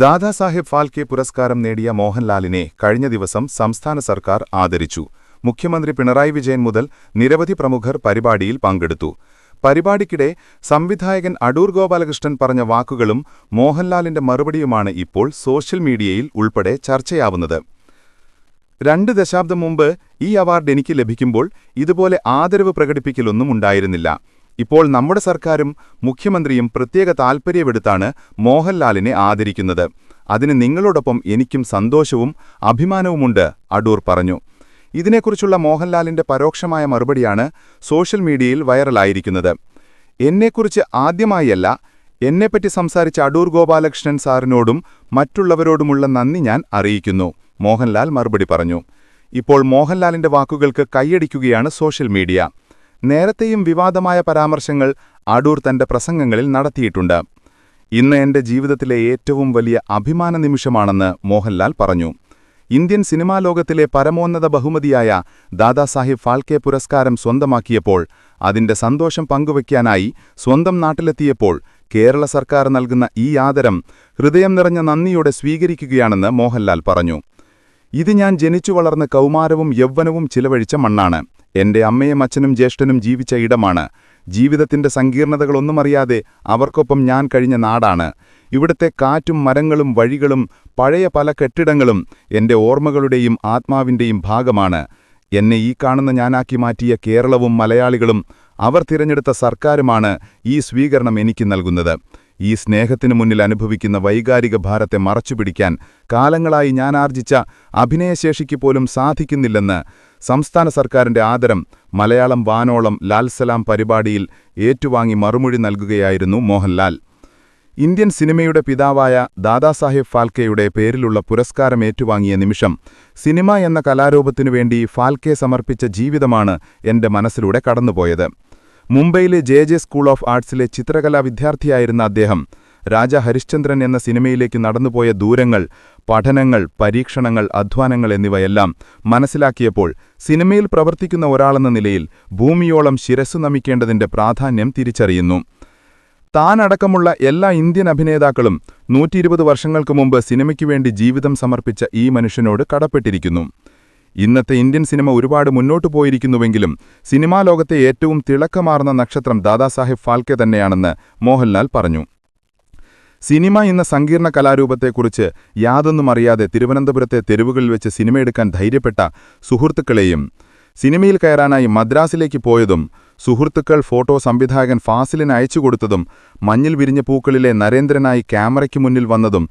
ദാദാസാഹേബ് ഫാൽക്കെ പുരസ്കാരം നേടിയ മോഹൻലാലിനെ കഴിഞ്ഞ ദിവസം സംസ്ഥാന സർക്കാർ ആദരിച്ചു. മുഖ്യമന്ത്രി പിണറായി വിജയൻ മുതൽ നിരവധി പ്രമുഖർ പരിപാടിയിൽ പങ്കെടുത്തു. പരിപാടിക്കിടെ സംവിധായകൻ അടൂർ ഗോപാലകൃഷ്ണൻ പറഞ്ഞ വാക്കുകളും മോഹൻലാലിന്റെ മറുപടിയുമാണ് ഇപ്പോൾ സോഷ്യൽ മീഡിയയിൽ ഉൾപ്പെടെ ചർച്ചയാവുന്നത്. രണ്ട് ദശാബ്ദം മുമ്പ് ഈ അവാർഡ് എനിക്ക് ലഭിക്കുമ്പോൾ ഇതുപോലെ ആദരവ് പ്രകടിപ്പിക്കലൊന്നും ഉണ്ടായിരുന്നില്ല. ഇപ്പോൾ നമ്മുടെ സർക്കാരും മുഖ്യമന്ത്രിയും പ്രത്യേക താൽപ്പര്യമെടുത്താണ് മോഹൻലാലിനെ ആദരിക്കുന്നത്. അതിന് നിങ്ങളോടൊപ്പം എനിക്കും സന്തോഷവും അഭിമാനവുമുണ്ട് അടൂർ പറഞ്ഞു. ഇതിനെക്കുറിച്ചുള്ള മോഹൻലാലിന്റെ പരോക്ഷമായ മറുപടിയാണ് സോഷ്യൽ മീഡിയയിൽ വൈറലായിരിക്കുന്നത്. എന്നെക്കുറിച്ച് ആദ്യമായല്ല എന്നെപ്പറ്റി സംസാരിച്ച അടൂർ ഗോപാലകൃഷ്ണൻ സാറിനോടും മറ്റുള്ളവരോടുമുള്ള നന്ദി ഞാൻ അറിയിക്കുന്നു മോഹൻലാൽ മറുപടി പറഞ്ഞു. ഇപ്പോൾ മോഹൻലാലിന്റെ വാക്കുകൾക്ക് കൈയടിക്കുകയാണ് സോഷ്യൽ മീഡിയ. നേരത്തെയും വിവാദമായ പരാമർശങ്ങൾ അടൂർ തന്റെ പ്രസംഗങ്ങളിൽ നടത്തിയിട്ടുണ്ട്. ഇന്ന് എന്റെ ജീവിതത്തിലെ ഏറ്റവും വലിയ അഭിമാന നിമിഷമാണെന്ന് മോഹൻലാൽ പറഞ്ഞു. ഇന്ത്യൻ സിനിമാ ലോകത്തിലെ പരമോന്നത ബഹുമതിയായ ദാദാസാഹിബ് ഫാൽക്കെ പുരസ്കാരം സ്വന്തമാക്കിയപ്പോൾ അതിന്റെ സന്തോഷം പങ്കുവയ്ക്കാനായി സ്വന്തം നാട്ടിലെത്തിയപ്പോൾ കേരള സർക്കാർ നൽകുന്ന ഈ ആദരം ഹൃദയം നിറഞ്ഞ നന്ദിയോടെ സ്വീകരിക്കുകയാണെന്ന് മോഹൻലാൽ പറഞ്ഞു. ഇത് ഞാൻ ജനിച്ചു വളർന്ന കൗമാരവും യൗവനവും ചിലവഴിച്ച മണ്ണാണ്. എന്റെ അമ്മയും അച്ഛനും ജ്യേഷ്ഠനും ജീവിച്ച ഇടമാണ്. ജീവിതത്തിന്റെ സങ്കീർണതകളൊന്നും അറിയാതെ അവർക്കൊപ്പം ഞാൻ കഴിഞ്ഞ നാടാണ്. ഇവിടുത്തെ കാറ്റും മരങ്ങളും വഴികളും പഴയ പല കെട്ടിടങ്ങളും എന്റെ ഓർമ്മകളുടെയും ആത്മാവിന്റെയും ഭാഗമാണ്. എന്നെ ഈ കാണുന്ന ഞാനാക്കി മാറ്റിയ കേരളവും മലയാളികളും അവർ തിരഞ്ഞെടുത്ത സർക്കാരുമാണ് ഈ സ്വീകരണം എനിക്ക് നൽകുന്നത്. ഈ സ്നേഹത്തിനു മുന്നിൽ അനുഭവിക്കുന്ന വൈകാരിക ഭാരത്തെ മറച്ചുപിടിക്കാൻ കാലങ്ങളായി ഞാൻ ആർജിച്ച അഭിനയശേഷിക്ക് പോലും സാധിക്കുന്നില്ലെന്ന് സംസ്ഥാന സർക്കാരിന്റെ ആദരം മലയാളം വാനോളം ലാൽസലാം പരിപാടിയിൽ ഏറ്റുവാങ്ങി മറുമൊഴി നൽകുകയായിരുന്നു മോഹൻലാൽ. ഇന്ത്യൻ സിനിമയുടെ പിതാവായ ദാദാസാഹേബ് ഫാൽക്കെയുടെ പേരിലുള്ള പുരസ്കാരം ഏറ്റുവാങ്ങിയ നിമിഷം സിനിമ എന്ന കലാരൂപത്തിനു വേണ്ടി ഫാൽക്കെ സമർപ്പിച്ച ജീവിതമാണ് എന്റെ മനസ്സിലൂടെ കടന്നുപോയത്. മുംബൈയിലെ ജെ ജെ സ്കൂൾ ഓഫ് ആർട്സിലെ ചിത്രകലാ വിദ്യാർത്ഥിയായിരുന്ന അദ്ദേഹം രാജ ഹരിശ്ചന്ദ്രൻ എന്ന സിനിമയിലേക്ക് നടന്നുപോയ ദൂരങ്ങൾ പഠനങ്ങൾ പരീക്ഷണങ്ങൾ അധ്വാനങ്ങൾ എന്നിവയെല്ലാം മനസ്സിലാക്കിയപ്പോൾ സിനിമയിൽ പ്രവർത്തിക്കുന്ന ഒരാളെന്ന നിലയിൽ ഭൂമിയോളം ശിരസ്സു നമിക്കേണ്ടതിന്റെ പ്രാധാന്യം തിരിച്ചറിയുന്നു. താനടക്കമുള്ള എല്ലാ ഇന്ത്യൻ അഭിനേതാക്കളും നൂറ്റിയിരുപത് വർഷങ്ങൾക്ക് മുമ്പ് സിനിമയ്ക്കുവേണ്ടി ജീവിതം സമർപ്പിച്ച ഈ മനുഷ്യനോട് കടപ്പെട്ടിരിക്കുന്നു. ഇന്നത്തെ ഇന്ത്യൻ സിനിമ ഒരുപാട് മുന്നോട്ടു പോയിരിക്കുന്നുവെങ്കിലും സിനിമാ ലോകത്തെ ഏറ്റവും തിളക്കമാർന്ന നക്ഷത്രം ദാദാസാഹിബ് ഫാൽക്കെ തന്നെയാണെന്ന് മോഹൻലാൽ പറഞ്ഞു. സിനിമ എന്ന സങ്കീർണ കലാരൂപത്തെക്കുറിച്ച് യാതൊന്നും അറിയാതെ തിരുവനന്തപുരത്തെ തെരുവുകളിൽ വെച്ച് സിനിമയെടുക്കാൻ ധൈര്യപ്പെട്ട സുഹൃത്തുക്കളെയും സിനിമയിൽ കയറാനായി മദ്രാസിലേക്ക് പോയതും സുഹൃത്തുക്കൾ ഫോട്ടോ സംവിധായകൻ ഫാസിലിന് അയച്ചുകൊടുത്തതും മഞ്ഞിൽ വിരിഞ്ഞ പൂക്കളിലെ നരേന്ദ്രനായി ക്യാമറയ്ക്ക് മുന്നിൽ വന്നതും